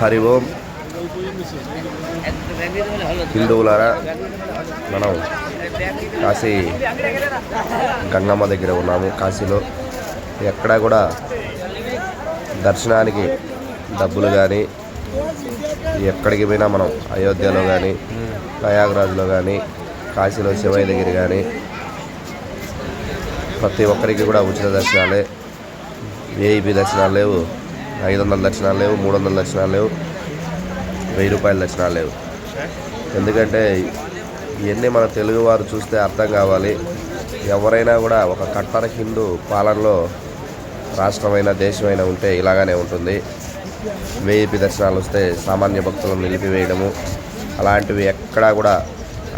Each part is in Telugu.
హరి ఓం. హిందువులారా మనం కాశీ గంగమ్మ దగ్గర ఉన్నాము. కాశీలో ఎక్కడా కూడా దర్శనానికి డబ్బులు కానీ ఎక్కడికి పోయినా మనం అయోధ్యలో కానీ ప్రయాగరాజ్లో కానీ కాశీలో శివయ్య దగ్గర కానీ ప్రతి ఒక్కరికి కూడా ఉచిత దర్శనాలే ఏఈపీ దర్శనాలు లేవు. ఐదు వందల దర్శనాలు లేవు మూడు వందల దర్శనాలు లేవు వెయ్యి రూపాయల దర్శనాలు లేవు. ఎందుకంటే ఇవన్నీ మన తెలుగువారు చూస్తే అర్థం కావాలి. ఎవరైనా కూడా ఒక కట్టర హిందూ పాలనలో రాష్ట్రమైన దేశమైన ఉంటే ఇలాగానే ఉంటుంది. వేయిపీ దర్శనాలు వస్తే సామాన్య భక్తులను నిలిపివేయడము. అలాంటివి ఎక్కడా కూడా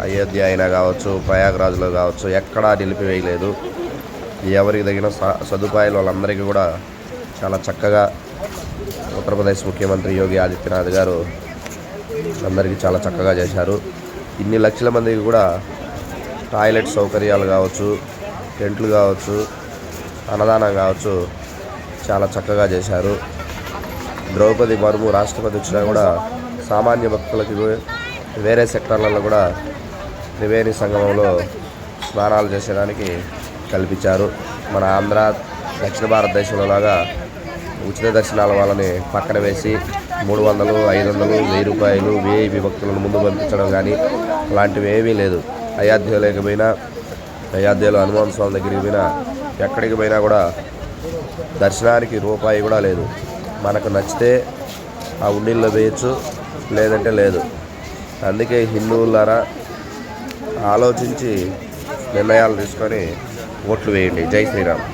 అయోధ్య అయినా కావచ్చు ప్రయాగరాజులో కావచ్చు ఎక్కడా నిలిపివేయలేదు. ఎవరికి తగిన స- సదుపాయాలు వాళ్ళందరికీ కూడా చాలా చక్కగా ఉత్తరప్రదేశ్ ముఖ్యమంత్రి యోగి ఆదిత్యనాథ్ గారు అందరికీ చాలా చక్కగా చేశారు. ఇన్ని లక్షల మందికి కూడా టాయిలెట్ సౌకర్యాలు కావచ్చు టెంట్లు కావచ్చు అన్నదానం కావచ్చు చాలా చక్కగా చేశారు. ద్రౌపది మరుము రాష్ట్రపతి వచ్చినా కూడా సామాన్య భక్తులకి వేరే సెక్టార్లలో కూడా త్రివేణి సంగమంలో స్నానాలు చేసేదానికి కల్పించారు. మన ఆంధ్ర దక్షిణ భారతదేశంలో లాగా ఉచిత దర్శనాల వాళ్ళని పక్కన వేసి మూడు వందలు ఐదు వందలు వెయ్యి రూపాయలు వేయి భక్తులను ముందు పంపించడం కానీ అలాంటివి ఏమీ లేదు. అయోధ్య లేకపోయినా అయోధ్యలో హనుమాన్ స్వామి దగ్గరికి పోయినా ఎక్కడికి పోయినా కూడా దర్శనానికి రూపాయి కూడా లేదు. మనకు నచ్చితే ఆ ఉండిల్లో వేయచ్చు లేదంటే లేదు. అందుకే హిందువులారా ఆలోచించి నిర్ణయాలు తీసుకొని ఓట్లు వేయండి. జై శ్రీరామ్.